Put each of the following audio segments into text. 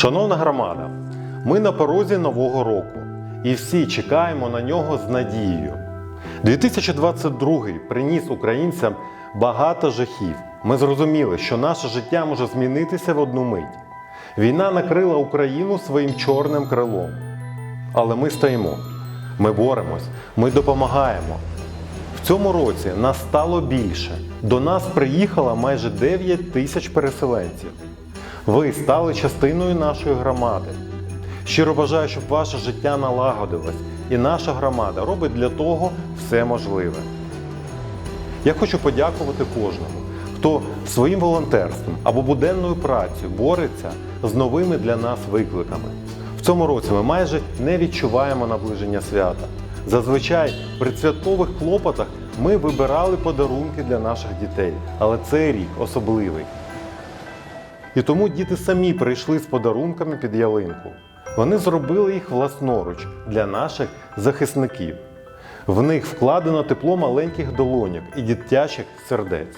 Шановна громада, ми на порозі нового року і всі чекаємо на нього з надією. 2022 приніс українцям багато жахів. Ми зрозуміли, що наше життя може змінитися в одну мить. Війна накрила Україну своїм чорним крилом. Але ми стоїмо, ми боремось, ми допомагаємо. В цьому році нас стало більше. До нас приїхало майже 9 тисяч переселенців. Ви стали частиною нашої громади. Щиро бажаю, щоб ваше життя налагодилось, і наша громада робить для того все можливе. Я хочу подякувати кожному, хто своїм волонтерством або буденною працею бореться з новими для нас викликами. В цьому році ми майже не відчуваємо наближення свята. Зазвичай при святкових клопотах ми вибирали подарунки для наших дітей, але цей рік особливий. І тому діти самі прийшли з подарунками під ялинку. Вони зробили їх власноруч для наших захисників. В них вкладено тепло маленьких долоньок і дитячих сердець.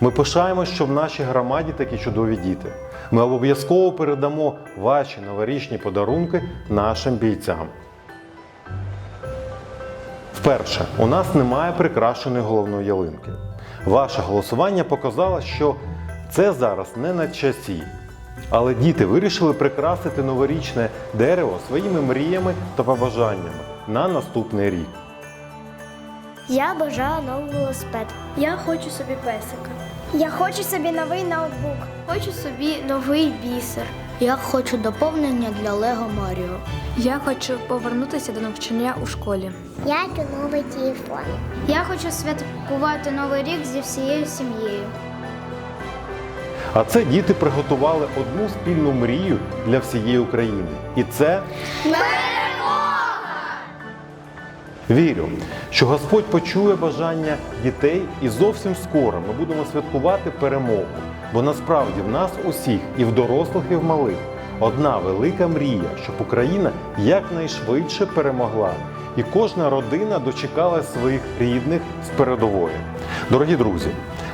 Ми пишаємось, що в нашій громаді такі чудові діти. Ми обов'язково передамо ваші новорічні подарунки нашим бійцям. Вперше, у нас немає прикрашеної головної ялинки. Ваше голосування показало, що це зараз не на часі. Але діти вирішили прикрасити новорічне дерево своїми мріями та побажаннями на наступний рік. Я бажаю новий велосипед. Я хочу собі песика. Я хочу собі новий ноутбук. Хочу собі новий бісер. Я хочу доповнення для Лего Маріо. Я хочу повернутися до навчання у школі. Я хочу новий телефон. Я хочу святкувати новий рік зі всією сім'єю. А це діти приготували одну спільну мрію для всієї України. І це Вірю, що Господь почує бажання дітей, і зовсім скоро ми будемо святкувати перемогу. Бо насправді в нас усіх, і в дорослих, і в малих, одна велика мрія, щоб Україна якнайшвидше перемогла, і кожна родина дочекала своїх рідних з передової. Дорогі друзі,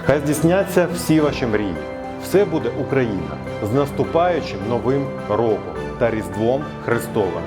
хай здійсняться всі ваші мрії. Все буде Україна з наступаючим новим роком та Різдвом Христовим.